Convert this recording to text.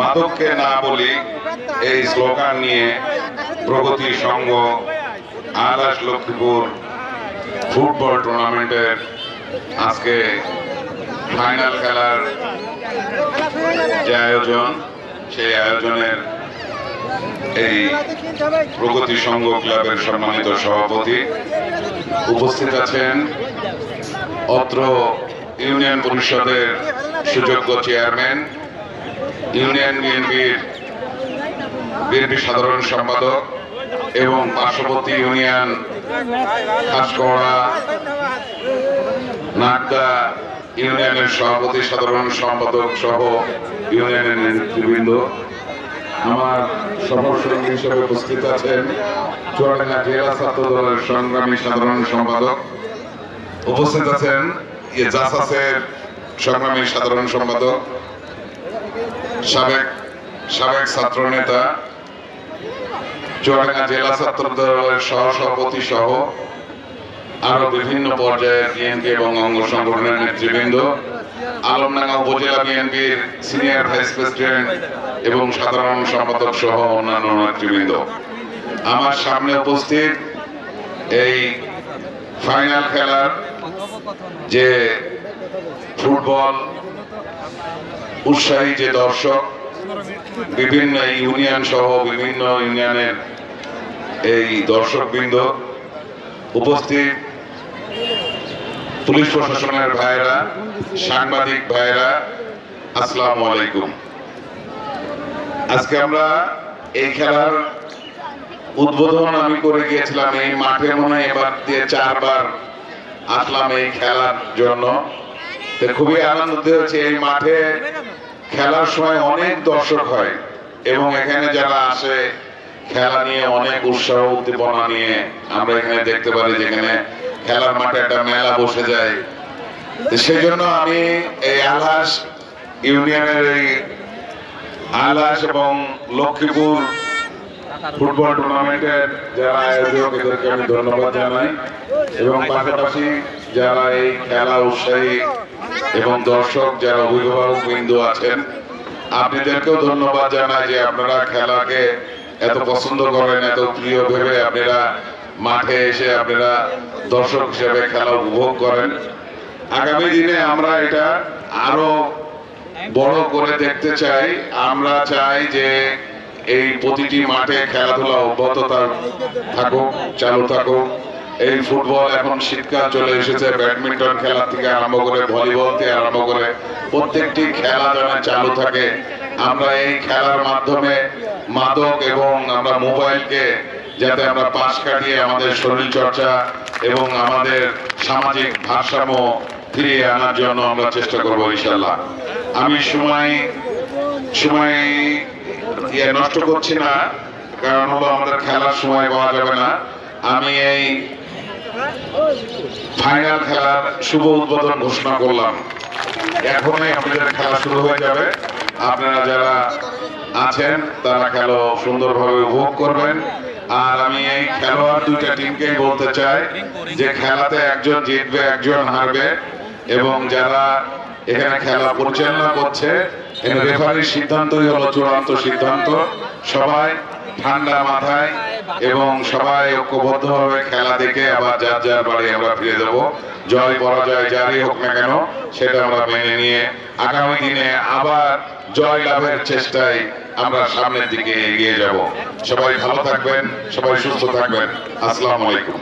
মাদককে না বলি, এই স্লোগান নিয়ে প্রগতি সংঘ আলাস লক্ষ্মীপুর ফুটবল টুর্নামেন্টের আজকে ফাইনাল খেলার যে আয়োজন, সেই আয়োজনের এই প্রগতি সংঘ ক্লাবের সম্মানিত সভাপতি উপস্থিত আছেন অত্র ইউনিয়ন পরিষদের সুযোগ্য চেয়ারম্যান, ইউনিয়ন বিএনপির বিএনপি সাধারণ সম্পাদক এবং পার্শ্ববর্তী ইউনিয়ন খাসকড়া নাগদা ইউনিয়নের সভাপতি সাধারণ সম্পাদক সহ ইউনিয়নের নেতৃবৃন্দ। আমার সফরসঙ্গী হিসেবে উপস্থিত আছেন চুয়াডাঙ্গা জেলা ছাত্র দলের সংগ্রামী সাধারণ সম্পাদক। উপস্থিত আছেন সংগ্রামী সাধারণ সম্পাদক, সাবেক সাবেক ছাত্র নেতা, চুয়াডাঙ্গা জেলা ছাত্র দলের সহসভাপতি সহ আরও বিভিন্ন পর্যায়ের বিএনপি এবং অঙ্গ সংগঠনের নেতৃবৃন্দ। আলমডাঙ্গা উপজেলা বিএনপির সিনিয়র ভাইস প্রেসিডেন্ট এবং সাধারণ সম্পাদক সহ অন্যান্য নেতৃবৃন্দ। আমার সামনে উপস্থিত এই ফাইনাল খেলার যে ফুটবল উৎসাহী যে দর্শক, বিভিন্ন ইউনিয়ন সহ বিভিন্ন ইউনিয়নের এই দর্শকবৃন্দ উপস্থিত। পুলিশ প্রশাসনের ভাইরা, সাংবাদিক ভাইরা, আসসালামু আলাইকুম। আজকে আমরা এই খেলার উদ্বোধন আমি করে গিয়েছিলাম, এই মাঠে মনে হয় এবার দিয়ে চারবার আসলাম এই খেলার জন্য। খুবই আনন্দিত হয়েছে, এই মাঠে খেলার সময় অনেক দর্শক হয় এবং এখানে যারা আসে, খেলা নিয়ে অনেক উৎসাহ, উদ্দীপনা নিয়ে আমরা এখানে দেখতে পারি যেখানে খেলার মাঠে একটা মেলা বসে যায়। সেই জন্য আমি এই আলাস ইউনিয়নের এই আলাস এবং লক্ষ্মীপুর ফুটবল টুর্নামেন্টের যারা আয়োজক, এদেরকে আমি ধন্যবাদ জানাই। এবং পাশাপাশি যারা এই খেলা উৎসাহী এবং দর্শক, যারা অভিভাবক বিন্দু আছেন, আপনাদেরকেও ধন্যবাদ জানাই যে আপনারা খেলাকে এত পছন্দ করেন, এত প্রিয় ভেবে আপনারা মাঠে এসে আপনারা দর্শক হিসেবে খেলা উপভোগ করেন। আগামী দিনে আমরা এটা আরও বড় করে দেখতে চাই। আমরা চাই যে এই প্রতিটি মাঠে খেলাধুলা অব্যাহত থাকুক, চালু থাকুক। এই ফুটবল এখন শীতকাল চলে এসেছে। ব্যাডমিন্টন খেলা থেকে আরম্ভ করে ভলিবল থেকে আরম্ভ করে প্রত্যেকটি খেলা যেন চালু থাকে। আমরা এই খেলার মাধ্যমে মাদক এবং আমরা মোবাইলকে যাতে আমরা পাশ কাটিয়ে আমাদের শরীর চর্চা এবং আমাদের সামাজিক ভারসাম্য ফিরিয়ে আনার জন্য আমরা চেষ্টা করব ইনশাল্লাহ আমি সময় সময় ইয়ে নষ্ট করছি না, কারণ হলো আমাদের খেলার সময় পাওয়া যাবে না। আমি এই ফাইনাল খেলার শুভ উদ্বোধন ঘোষণা করলাম। এখনই আপনাদের খেলা শুরু হয়ে যাবে। আপনারা যারা আছেন, তারা খেলা সুন্দরভাবে উপভোগ করবেন। আর আমি এই খেলোয়াড় দুইটা টিমকেই বলতে চাই যে খেলাতে একজন জিতবে, একজন হারবে। এবং যারা এখানে খেলা পরিচালনা করছে রেফারির সিদ্ধান্তই হলো চূড়ান্ত সিদ্ধান্ত। সবাই ঠান্ডা মাথায় এবং সবাই ঐক্যবদ্ধভাবে খেলা দেখে আবার যার যার বাড়ি আমরা ফিরে দেব জয়, পরাজয় যারই হোক না কেন, সেটা আমরা মেনে নিয়ে আগামী দিনে আবার জয় লাভের চেষ্টায় আমরা সামনের দিকে এগিয়ে যাব। সবাই ভালো থাকবেন সবাই সুস্থ থাকবেন। আসসালামু আলাইকুম।